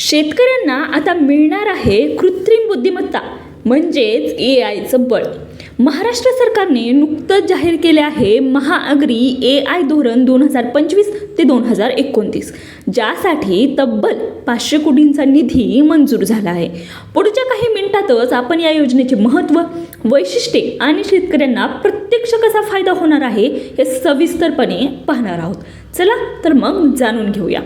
शेतकऱ्यांना आता मिळणार आहे कृत्रिम बुद्धिमत्ता म्हणजेच ए आयचं बळ. महाराष्ट्र सरकारने नुकतंच जाहीर केले आहे महाअग्री ए आय धोरण दोन हजार पंचवीस ते दोन हजार एकोणतीस ज्यासाठी तब्बल पाचशे कोटींचा निधी मंजूर झाला आहे. पुढच्या काही मिनिटातच आपण या योजनेचे महत्त्व वैशिष्ट्ये आणि शेतकऱ्यांना प्रत्यक्ष कसा फायदा होणार आहे हे सविस्तरपणे पाहणार आहोत. चला तर मग जाणून घेऊया.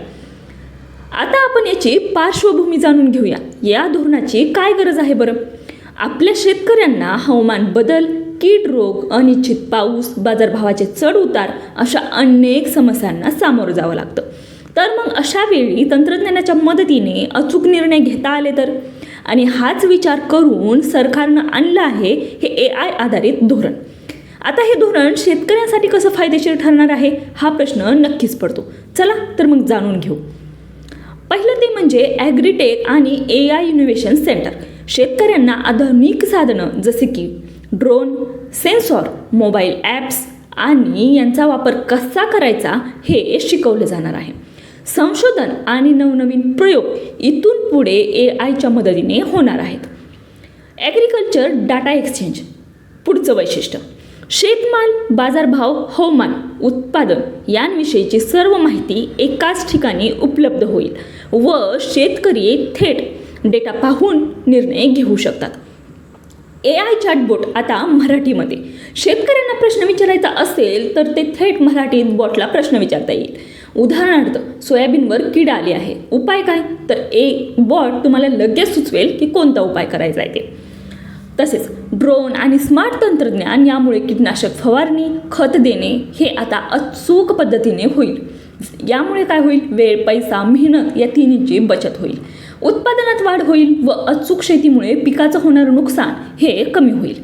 आता आपण याची पार्श्वभूमी जाणून घेऊया. या धोरणाची काय गरज आहे बरं? आपल्या शेतकऱ्यांना हवामान बदल कीड रोग अनिश्चित पाऊस बाजारभावाचे चढ उतार अशा अनेक समस्यांना सामोरं जावं लागतं. तर मग अशा वेळी तंत्रज्ञानाच्या मदतीने अचूक निर्णय घेता आले तर? आणि हाच विचार करून सरकारनं आणलं आहे हे ए आय आधारित धोरण. आता हे धोरण शेतकऱ्यांसाठी कसं फायदेशीर ठरणार आहे? हा प्रश्न नक्कीच पडतो. चला तर मग जाणून घेऊ. म्हणजे ॲग्रीटेक आणि ए आय इनोव्हेशन सेंटर शेतकऱ्यांना आधुनिक साधनं जसे की ड्रोन सेन्सॉर मोबाईल ॲप्स आणि यांचा वापर कसा करायचा हे शिकवलं जाणार आहे. संशोधन आणि नवनवीन प्रयोग इथून पुढे ए आयच्या मदतीने होणार आहेत. ॲग्रिकल्चर डाटा एक्सचेंज पुढचं वैशिष्ट्य. शेतमाल बाजारभाव हवामान उत्पादन यांविषयीची सर्व माहिती एकाच ठिकाणी उपलब्ध होईल व शेतकरी थेट डेटा पाहून निर्णय घेऊ शकतात. ए आय चॅटबोट आता मराठीमध्ये. शेतकऱ्यांना प्रश्न विचारायचा असेल तर ते थेट मराठीत बॉटला प्रश्न विचारता येईल. उदाहरणार्थ सोयाबीनवर कीड आली आहे. उपाय काय? तर ए बॉट तुम्हाला लगेच सुचवेल की कोणता उपाय करायचा आहे ते. तसेच ड्रोन आणि स्मार्ट तंत्रज्ञान यामुळे कीटनाशक फवारणी खत देणे हे आता अचूक पद्धतीने होईल. यामुळे काय होईल? वेळ पैसा मेहनत या तिन्हीची बचत होईल. उत्पादनात वाढ होईल व अचूक शेतीमुळे पिकाचं होणारं नुकसान हे कमी होईल.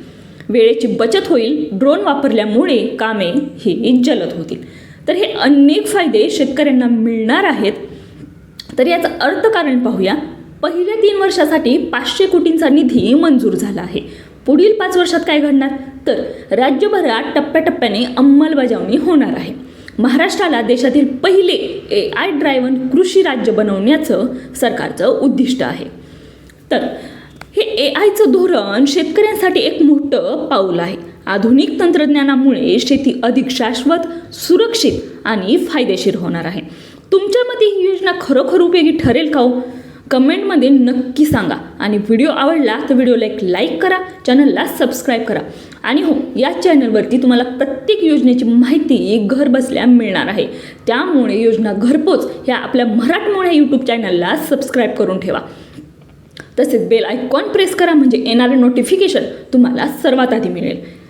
वेळेची बचत होईल ड्रोन वापरल्यामुळे कामे ही जलद होतील. तर हे अनेक फायदे शेतकऱ्यांना मिळणार आहेत. तर याचं अर्थकारण पाहूया. पहिल्या तीन वर्षासाठी पाचशे कोटींचा निधी मंजूर झाला आहे. पुढील पाच वर्षात काय घडणार? तर राज्यभरात टप्प्याटप्प्याने अंमलबजावणी होणार आहे. महाराष्ट्राला देशातील पहिले ए आय ड्रायव्हन कृषी राज्य बनवण्याचं सरकारचं उद्दिष्ट आहे. तर हे ए आयचं धोरण शेतकऱ्यांसाठी एक मोठं पाऊल आहे. आधुनिक तंत्रज्ञानामुळे शेती अधिक शाश्वत सुरक्षित आणि फायदेशीर होणार आहे. तुमच्या मते ही योजना खरोखर उपयोगी ठरेल का हो? कमेंटमध्ये नक्की सांगा. आणि व्हिडिओ आवडला तर व्हिडिओला एक लाईक करा चॅनलला सबस्क्राईब करा. आणि हो या चॅनलवरती तुम्हाला प्रत्येक योजनेची माहिती घर बसल्या मिळणार आहे. त्यामुळे योजना घरपोच ह्या आपल्या मराठमोळ्या यूट्यूब चॅनलला सबस्क्राईब करून ठेवा. तसेच बेल आयकॉन प्रेस करा म्हणजे येणारं नोटिफिकेशन तुम्हाला सर्वात आधी मिळेल.